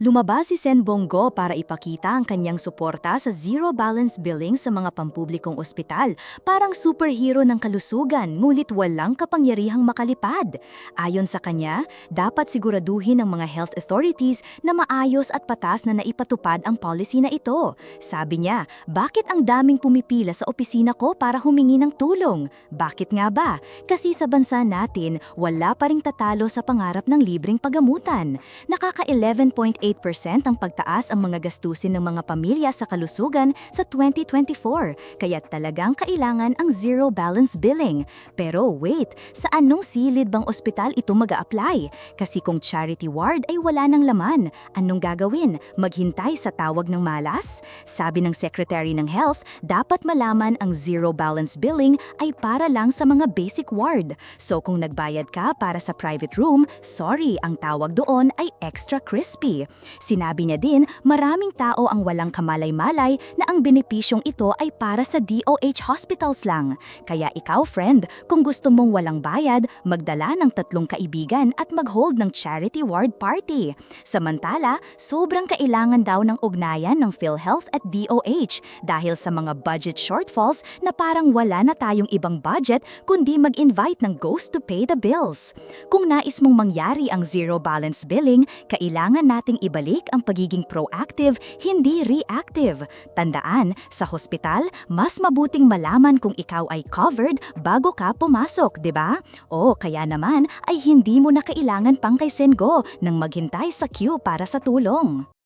Lumabas si Sen Bongo para ipakita ang kanyang suporta sa zero balance billing sa mga pampublikong ospital. Parang superhero ng kalusugan, ngulit walang kapangyarihang makalipad. Ayon sa kanya, dapat siguraduhin ng mga health authorities na maayos at patas na naipatupad ang policy na ito. Sabi niya, bakit ang daming pumipila sa opisina ko para humingi ng tulong? Bakit nga ba? Kasi sa bansa natin, wala pa ring tatalo sa pangarap ng libreng pagamutan. Nakaka 11.8% ang pagtaas ang mga gastusin ng mga pamilya sa kalusugan sa 2024, kaya talagang kailangan ang zero balance billing. Pero wait, sa anong silid bang ospital ito mag apply Kasi kung charity ward ay wala ng laman, anong gagawin? Maghintay sa tawag ng malas? Sabi ng Secretary ng Health, dapat malaman ang zero balance billing ay para lang sa mga basic ward. So kung nagbayad ka para sa private room, sorry, ang tawag doon ay extra crispy. Sinabi niya din, maraming tao ang walang kamalay-malay na ang benepisyong ito ay para sa DOH hospitals lang. Kaya ikaw, friend, kung gusto mong walang bayad, magdala ng tatlong kaibigan at mag-hold ng charity ward party. Samantala, sobrang kailangan daw ng ugnayan ng PhilHealth at DOH dahil sa mga budget shortfalls na parang wala na tayong ibang budget kundi mag-invite ng ghost to pay the bills. Kung nais mong mangyari ang zero balance billing, kailangan nating ibalik ang pagiging proactive, hindi reactive. Tandaan, sa hospital, mas mabuting malaman kung ikaw ay covered bago ka pumasok, 'di ba? O kaya naman ay hindi mo na kailangan pang kay Sengo nang maghintay sa queue para sa tulong.